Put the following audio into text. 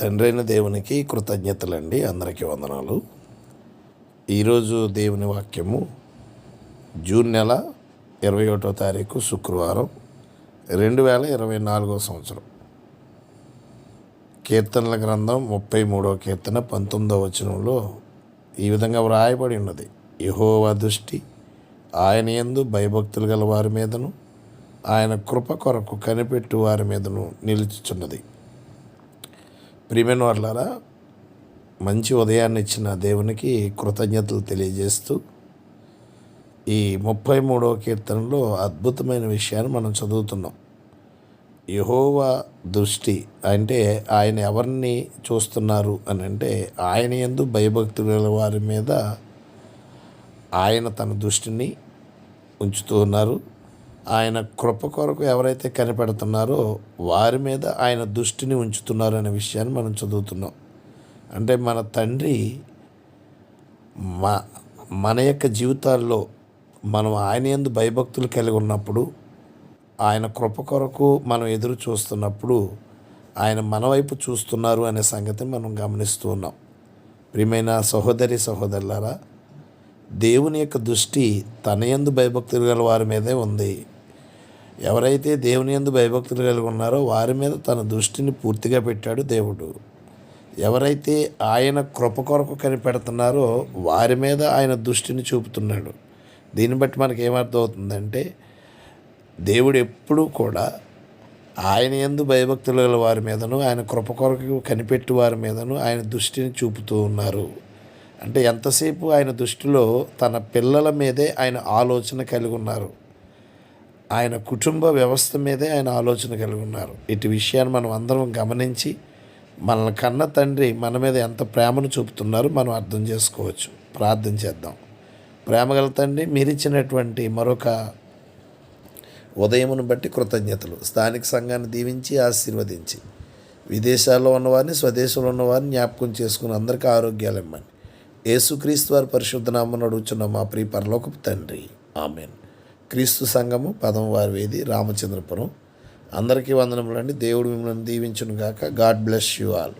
తండ్రైన దేవునికి కృతజ్ఞతలండి. అందరికీ వందనాలు. ఈరోజు దేవుని వాక్యము జూన్ నెల ఇరవై ఒకటో తారీఖు శుక్రవారం రెండు వేల ఇరవై నాలుగో సంవత్సరం. కీర్తనల గ్రంథం ముప్పై మూడో కీర్తన పంతొమ్మిదో వచనంలో ఈ విధంగా వ్రాయబడి ఉన్నది. యహోవా దృష్టి ఆయన యందు భయభక్తులు గల వారి మీదను ఆయన కృప కొరకు కనిపెట్టు వారి మీదను నిలుచుచున్నది. ప్రియమైన వాళ్ళారా మంచి ఉదయాన్ని ఇచ్చిన దేవునికి కృతజ్ఞతలు తెలియజేస్తూ ఈ ముప్పై మూడవ కీర్తనలో అద్భుతమైన విషయాన్ని మనం చదువుతున్నాం. యహోవా దృష్టి అంటే ఆయన ఎవరిని చూస్తున్నారు అని అంటే ఆయన ఎందు భయభక్తుల వారి మీద ఆయన తన దృష్టిని ఉంచుతూ ఉన్నారు. ఆయన కృప కొరకు ఎవరైతే కనిపెడుతున్నారో వారి మీద ఆయన దృష్టిని ఉంచుతున్నారు అనే విషయాన్ని మనం చదువుతున్నాం. అంటే మన తండ్రి మా మన యొక్క జీవితాల్లో మనం ఆయన ఎందు భయభక్తులు కలిగి ఉన్నప్పుడు ఆయన కృప కొరకు మనం ఎదురు చూస్తున్నప్పుడు ఆయన మన వైపు చూస్తున్నారు అనే సంగతి మనం గమనిస్తూ ఉన్నాం. ప్రియమైన సహోదరి సహోదరులారా దేవుని యొక్క దృష్టి తన యందు భయభక్తులు గల వారి మీదే ఉంది. ఎవరైతే దేవుని యందు భయభక్తులు కలిగి ఉన్నారో వారి మీద తన దృష్టిని పూర్తిగా పెట్టాడు దేవుడు. ఎవరైతే ఆయన కృప కొరకు కనిపెడుతున్నారో వారి మీద ఆయన దృష్టిని చూపుతున్నాడు. దీన్ని బట్టి మనకి ఏమర్థం అవుతుందంటే దేవుడు ఎప్పుడూ కూడా ఆయన ఎందు భయభక్తులు గల వారి మీదను ఆయన కృప కొరకు కనిపెట్టి వారి మీదను ఆయన దృష్టిని చూపుతూ ఉన్నారు. అంటే ఎంతసేపు ఆయన దృష్టిలో తన పిల్లల మీదే ఆయన ఆలోచన కలిగి ఉన్నారు. ఆయన కుటుంబ వ్యవస్థ మీదే ఆయన ఆలోచన కలిగి ఉన్నారు. ఇటు విషయాన్ని మనం అందరం గమనించి మనల్ని కన్న తండ్రి మన మీద ఎంత ప్రేమను చూపుతున్నారో మనం అర్థం చేసుకోవచ్చు. ప్రార్థన చేద్దాం. ప్రేమగల తండ్రి మీరిచ్చినటువంటి మరొక ఉదయమును బట్టి కృతజ్ఞతలు. స్థానిక సంఘాన్ని దీవించి ఆశీర్వదించి. విదేశాల్లో ఉన్నవారిని స్వదేశంలో ఉన్నవారిని జ్ఞాపకం చేసుకుని అందరికీ ఆరోగ్యాలు ఇమ్మని యేసుక్రీస్తు వారి పరిశుద్ధనామను అడుగుచున్న మా ప్రియ పరలోకపు తండ్రి. ఆమెను. క్రీస్తు సంఘము పదమవారి వేది రామచంద్రపురం. అందరికీ వందనములండి. దేవుడు మిమ్మల్ని దీవించును గాక గాడ్ బ్లెస్ యూ ఆల్.